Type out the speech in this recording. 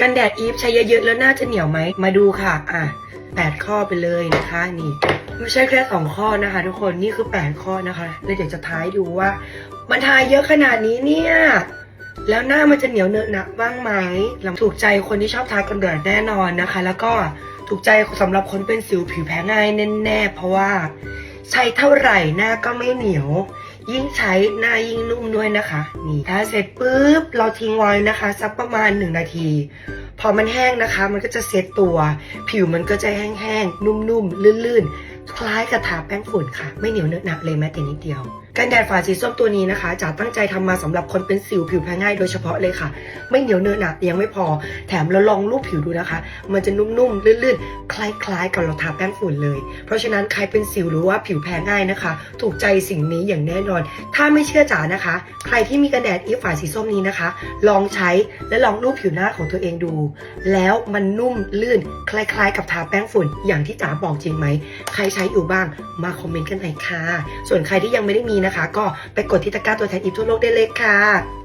กันแดดอีฟใช้เยอะๆแล้วน่าจะเหนียวไหม มาดูค่ะ อะแปดข้อไปเลยนะคะ นี่ไม่ใช่แค่สองข้อนะคะ ทุกคนนี่คือแปดข้อนะคะแล้วเดี๋ยวจะท้ายดูว่า มันทายเยอะขนาดนี้เนี่ยแล้วหน้ามันจะเหนียวเนอะหนะบ้างไหมลำถูกใจคนที่ชอบทากันแดดแน่นอนนะคะ แล้วก็ถูกใจสำหรับคนเป็นสิวผิวแพ้ง่ายแน่ๆเพราะว่า ใช้เท่าไหร่หน้าก็ไม่เหนียว ยิ่งใช้หน้ายิ่งนุ่มด้วยนะคะ นี่ถ้าเสร็จปุ๊บเราทิ้งไว้นะคะ สักประมาณ 1 นาที พอมันแห้งนะคะ มันก็จะเซตตัว ผิวมันก็จะแห้งๆนุ่มๆลื่นๆ คล้ายกับทาแป้งฝุ่นค่ะ ไม่เหนียวเนอะหนะเลยแม้แต่นิดเดียวกันแดดฝาสีส้มตัวนี้นะคะจ๋าตั้งใจทำมาสำหรับคนเป็นสิวผิวแพ้ง่ายโดยเฉพาะเลยค่ะ ไม่เหนียวเนอะหนะยังไม่พอ แถมเราลองรูปผิวดูนะคะ มันจะนุ่มๆลื่นๆ คล้ายๆ กับเราทาแป้งฝุ่นเลย เพราะฉะนั้นใครเป็นสิวหรือว่าผิวแพ้ง่ายนะคะ ถูกใจสิ่งนี้อย่างแน่นอน ถ้าไม่เชื่อจ๋านะคะ ใครที่มีกันแดดอีฟฝาสีส้มนี้นะคะ ลองใช้และลองรูปผิวหน้าของตัวเองดู แล้วมันนุ่มลื่น คล้ายๆ กับทาแป้งฝุ่นอย่างที่จ๋าบอกจริงไหมใครใช้อยู่บ้างมาคอมเมนต์กันหน่อยค่ะ ส่วนใครที่ยังไม่ได้มีนะคะ ก็ไปกดที่ตะกร้าตัวแทนอีฟทั่วโลกได้เลยค่ะ